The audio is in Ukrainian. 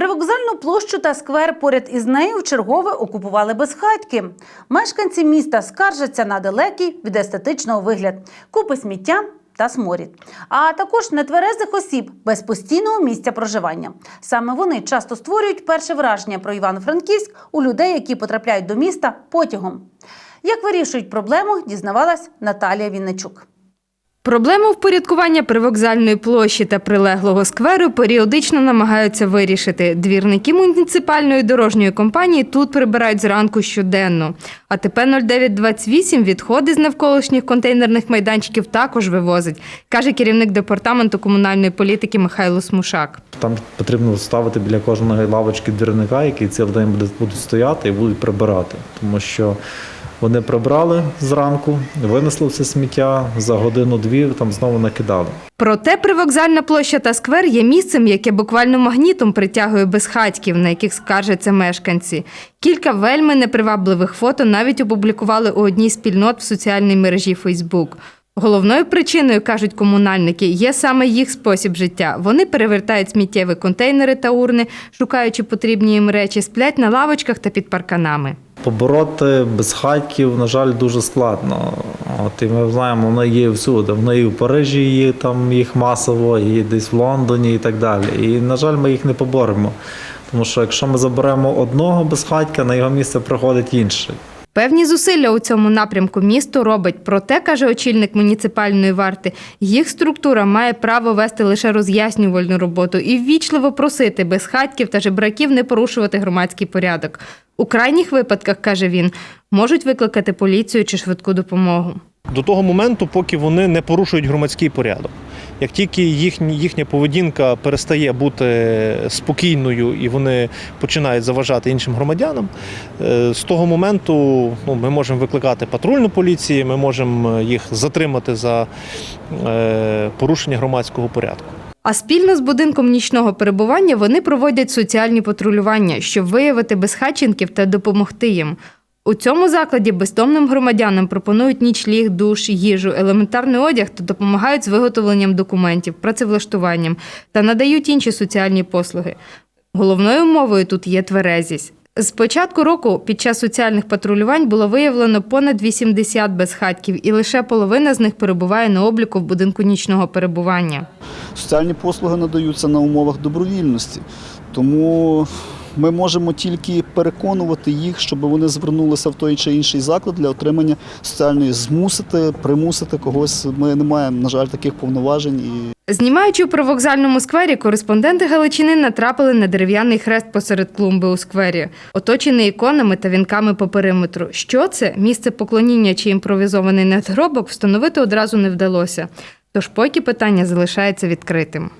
Привокзальну площу та сквер поряд із нею вчергове окупували безхатьки. Мешканці міста скаржаться на далекий від естетичного вигляд, купи сміття та сморід, а також нетверезих осіб без постійного місця проживання. Саме вони часто створюють перше враження про Івано-Франківськ у людей, які потрапляють до міста потягом. Як вирішують проблему, дізнавалась Наталія Вінничук. Проблему впорядкування привокзальної площі та прилеглого скверу періодично намагаються вирішити. Двірники муніципальної дорожньої компанії тут прибирають зранку щоденно. А ТП 0928 відходи з навколишніх контейнерних майданчиків також вивозить, каже керівник департаменту комунальної політики Михайло Смушак. Там потрібно ставити біля кожної лавочки двірника, який цілий день буде- стояти і будуть прибирати. Тому що вони прибрали зранку, винесли все сміття за годину-дві, там знову накидали. Проте привокзальна площа та сквер є місцем, яке буквально магнітом притягує безхатьків, на яких скаржаться мешканці. Кілька вельми непривабливих фото навіть опублікували у одній спільнот в соціальній мережі Фейсбук. Головною причиною, кажуть комунальники, є саме їх спосіб життя. Вони перевертають сміттєві контейнери та урни, шукаючи потрібні їм речі, сплять на лавочках та під парканами. Побороти безхатьків, на жаль, дуже складно. От і ми знаємо, вони є всюди. Вони і в Парижі є там їх масово, і десь в Лондоні, і так далі. І, на жаль, ми їх не поборемо. Тому що якщо ми заберемо одного безхатька, на його місце приходить інший. Певні зусилля у цьому напрямку місто робить. Проте, каже очільник муніципальної варти, їх структура має право вести лише роз'яснювальну роботу і ввічливо просити безхатьків та жебраків не порушувати громадський порядок. У крайніх випадках, каже він, можуть викликати поліцію чи швидку допомогу. до того моменту, поки вони не порушують громадський порядок. Як тільки їхня поведінка перестає бути спокійною і вони починають заважати іншим громадянам, е, з того моменту ну, ми можемо викликати патрульну поліцію, ми можемо їх затримати за е, порушення громадського порядку. А спільно з будинком нічного перебування вони проводять соціальні патрулювання, щоб виявити безхатченків та допомогти їм. У цьому закладі бездомним громадянам пропонують нічліг, душ, їжу, елементарний одяг та допомагають з виготовленням документів, працевлаштуванням та надають інші соціальні послуги. Головною умовою тут є тверезість. З початку року під час соціальних патрулювань було виявлено понад 80 безхатьків, і лише половина з них перебуває на обліку в будинку нічного перебування. Соціальні послуги надаються на умовах добровільності. Тому ми можемо тільки переконувати їх, щоб вони звернулися в той чи інший заклад для отримання соціальної змусити, примусити когось. Ми не маємо, на жаль, таких повноважень і Знімаючи у привокзальному сквері, кореспонденти Галичини натрапили на дерев'яний хрест посеред клумби у сквері, оточений іконами та вінками по периметру. Що це місце поклоніння чи імпровізований надгробок встановити одразу не вдалося. Тож поки питання залишається відкритим.